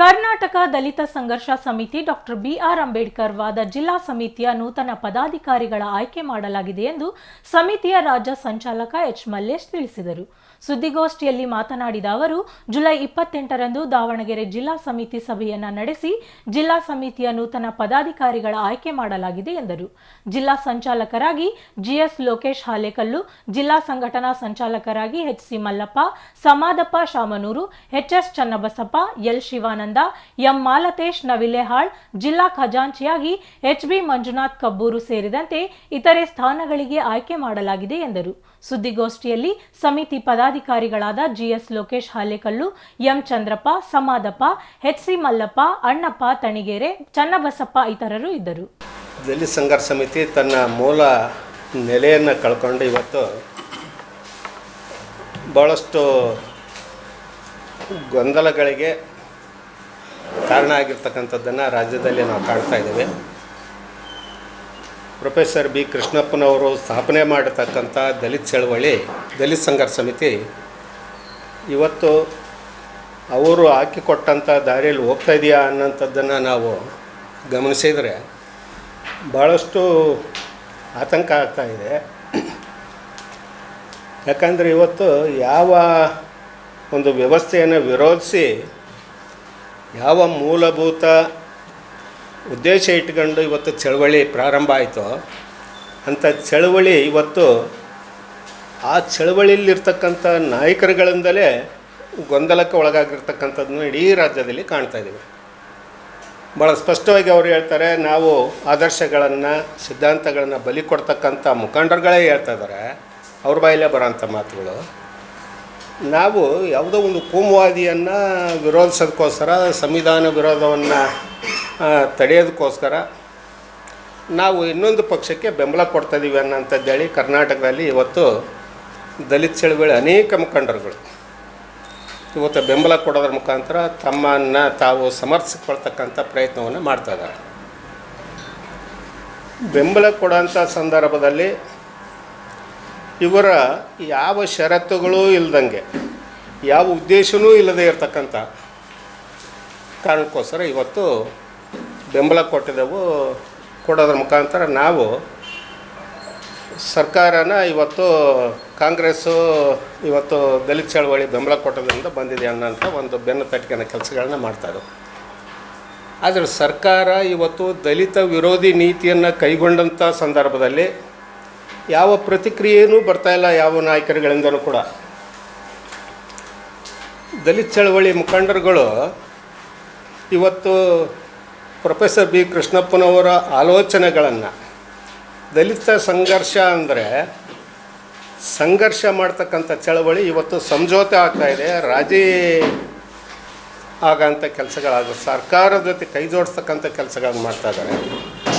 ಕರ್ನಾಟಕ ದಲಿತ ಸಂಘರ್ಷ ಸಮಿತಿ doctor B R Ambedkar ವಾದ ಜಿಲ್ಲಾ ಸಮಿತಿಯ ನೂತನ ಪದಾಧಿಕಾರಿಗಳ ಆಯ್ಕೆ ಮಾಡಲಾಗಿದೆ ಎಂದು ಸಮಿತಿಯ ರಾಜ್ಯ ಸಂಚಾಲಕ ಎಚ್ ಮಲ್ಲೇಶ್ ತಿಳಿಸಿದರು. ಸುದ್ದಿಗೋಷ್ಠಿಯಲ್ಲಿ ಮಾತನಾಡಿದ ಅವರು, ಜುಲೈ ಇಪ್ಪತ್ತೆಂಟರಂದು ದಾವಣಗೆರೆ ಜಿಲ್ಲಾ ಸಮಿತಿ ಸಭೆಯನ್ನ ನಡೆಸಿ ಜಿಲ್ಲಾ ಸಮಿತಿಯ ನೂತನ ಪದಾಧಿಕಾರಿಗಳ ಆಯ್ಕೆ ಮಾಡಲಾಗಿದೆ ಎಂದರು. ಜಿಲ್ಲಾ ಸಂಚಾಲಕರಾಗಿ ಜಿಎಸ್ ಲೋಕೇಶ್ ಹಾಲೇಕಲ್ಲು, ಜಿಲ್ಲಾ ಸಂಘಟನಾ ಸಂಚಾಲಕರಾಗಿ H C Mallappa, Samadappa Shamanur HS Channabasappa, L Shivananda M Malatesh Navilehal, ಜಿಲ್ಲಾ ಖಜಾಂಚಿಯಾಗಿ ಎಚ್ ಬಿ ಮಂಜುನಾಥ್ ಕಬ್ಬೂರು ಸೇರಿದಂತೆ ಇತರೆ ಸ್ಥಾನಗಳಿಗೆ ಆಯ್ಕೆ ಮಾಡಲಾಗಿದೆ ಎಂದರು. ಸುದ್ದಿಗೋಷ್ಠಿಯಲ್ಲಿ ಸಮಿತಿ ಪದಾಧಿಕಾರಿಗಳಾದ GS Lokesh Halekallu, M Chandrappa, Samadappa, H C Mallappa, Annappa Tanigere, Channabasappa ಇತರರು ಇದ್ದರು. ದಲಿತ ಸಂಘರ್ಷ ಸಮಿತಿ ತನ್ನ ಮೂಲ ನೆಲೆಯನ್ನು ಕಳ್ಕೊಂಡು ಇವತ್ತು ಭಾಳಷ್ಟು ಗೊಂದಲಗಳಿಗೆ ಕಾರಣ ಆಗಿರ್ತಕ್ಕಂಥದ್ದನ್ನು ರಾಜ್ಯದಲ್ಲಿ ನಾವು ಕಾಣ್ತಾ ಇದ್ದೇವೆ. Professor B. ಕೃಷ್ಣಪ್ಪನವರು ಸ್ಥಾಪನೆ ಮಾಡತಕ್ಕಂಥ ದಲಿತ ಚಳವಳಿ, ದಲಿತ ಸಂಘರ್ಷ ಸಮಿತಿ ಇವತ್ತು ಅವರು ಹಾಕಿಕೊಟ್ಟಂಥ ದಾರಿಯಲ್ಲಿ ಹೋಗ್ತಾ ಇದೆಯಾ ಅನ್ನೋಂಥದ್ದನ್ನು ನಾವು ಗಮನಿಸಿದರೆ ಭಾಳಷ್ಟು ಆತಂಕ ಆಗ್ತಾ ಇದೆ. ಯಾಕಂದರೆ ಇವತ್ತು ಯಾವ ಒಂದು ವ್ಯವಸ್ಥೆಯನ್ನು ವಿರೋಧಿಸಿ ಯಾವ ಮೂಲಭೂತ ಉದ್ದೇಶ ಇಟ್ಕೊಂಡು ಇವತ್ತು ಚಳವಳಿ ಪ್ರಾರಂಭ ಆಯಿತು ಅಂಥ ಚಳವಳಿ ಇವತ್ತು ಆ ಚಳವಳಿಯಲ್ಲಿರ್ತಕ್ಕಂಥ ನಾಯಕರುಗಳಿಂದಲೇ ಗೊಂದಲಕ್ಕೆ ಒಳಗಾಗಿರ್ತಕ್ಕಂಥದ್ದನ್ನು ಇಡೀ ರಾಜ್ಯದಲ್ಲಿ ಕಾಣ್ತಾ ಇದ್ದೀವಿ. ಭಾಳ ಸ್ಪಷ್ಟವಾಗಿ ಅವರು ಹೇಳ್ತಾರೆ, ನಾವು ಆದರ್ಶಗಳನ್ನು, ಸಿದ್ಧಾಂತಗಳನ್ನು ಬಲಿ ಕೊಡ್ತಕ್ಕಂಥ ಮುಖಂಡರುಗಳೇ ಹೇಳ್ತಾ ಇದ್ದಾರೆ. ಅವ್ರ ಬಾಯಲ್ಲೇ ಬರೋಂಥ ಮಾತುಗಳು. ನಾವು ಯಾವುದೋ ಒಂದು ಕೋಮುವಾದಿಯನ್ನು ವಿರೋಧಿಸೋದಕ್ಕೋಸ್ಕರ ಸಂವಿಧಾನ ವಿರೋಧವನ್ನು ತಡೆಯೋದಕ್ಕೋಸ್ಕರ ನಾವು ಇನ್ನೊಂದು ಪಕ್ಷಕ್ಕೆ ಬೆಂಬಲ ಕೊಡ್ತಾಯಿದ್ದೀವಿ ಅನ್ನೋಂಥದ್ದೇಳಿ ಕರ್ನಾಟಕದಲ್ಲಿ ಇವತ್ತು ದಲಿತ ಚಳವಳಿ ಅನೇಕ ಮುಖಂಡರುಗಳು ಇವತ್ತು ಬೆಂಬಲ ಕೊಡೋದ್ರ ಮುಖಾಂತರ ತಮ್ಮನ್ನು ತಾವು ಸಮರ್ಥಿಸಿಕೊಳ್ತಕ್ಕಂಥ ಪ್ರಯತ್ನವನ್ನು ಮಾಡ್ತಾ ಇದ್ದಾರೆ. ಬೆಂಬಲ ಕೊಡೋಂಥ ಸಂದರ್ಭದಲ್ಲಿ ಇವರ ಯಾವ ಷರತ್ತುಗಳು ಇಲ್ದಂಗೆ, ಯಾವ ಉದ್ದೇಶವೂ ಇಲ್ಲದೆ ಇರತಕ್ಕಂಥ ಕಾರಣಕ್ಕೋಸ್ಕರ ಇವತ್ತು ಬೆಂಬಲ ಕೊಟ್ಟಿದ್ದೆವು ಕೊಡೋದ್ರ ಮುಖಾಂತರ ನಾವು ಸರ್ಕಾರನ ಇವತ್ತು ಕಾಂಗ್ರೆಸ್ಸು, ಇವತ್ತು ದಲಿತ ಚಳವಳಿ ಬೆಂಬಲ ಕೊಟ್ಟೋದ್ರಿಂದ ಬಂದಿದೆ ಅನ್ನೋಂಥ ಒಂದು ಬೆನ್ನು ತಟ್ಟಿಕೆನ ಕೆಲಸಗಳನ್ನ ಮಾಡ್ತಾರೆ ಆದರೆ ಸರ್ಕಾರ ಇವತ್ತು ದಲಿತ ವಿರೋಧಿ ನೀತಿಯನ್ನು ಕೈಗೊಂಡಂಥ ಸಂದರ್ಭದಲ್ಲಿ ಯಾವ ಪ್ರತಿಕ್ರಿಯೆಯೂ ಇಲ್ಲ ಯಾವ ನಾಯಕರುಗಳಿಂದಲೂ ಕೂಡ. ದಲಿತ ಚಳವಳಿ ಮುಖಂಡರುಗಳು ಇವತ್ತು ಪ್ರೊಫೆಸರ್ ಬಿ ಕೃಷ್ಣಪ್ಪನವರ ಆಲೋಚನೆಗಳನ್ನು, ದಲಿತ ಸಂಘರ್ಷ ಅಂದರೆ ಸಂಘರ್ಷ ಮಾಡ್ತಕ್ಕಂಥ ಚಳವಳಿ ಇವತ್ತು ಸಂಜೋತೆ ಆಗ್ತಾಯಿದೆ ರಾಜಿ ಆಗಂಥ ಕೆಲಸಗಳಾಗ ಸರ್ಕಾರದ ಜೊತೆ ಕೈ ಜೋಡಿಸ್ತಕ್ಕಂಥ ಕೆಲಸಗಳನ್ನ ಮಾಡ್ತಾ ಇದ್ದಾರೆ.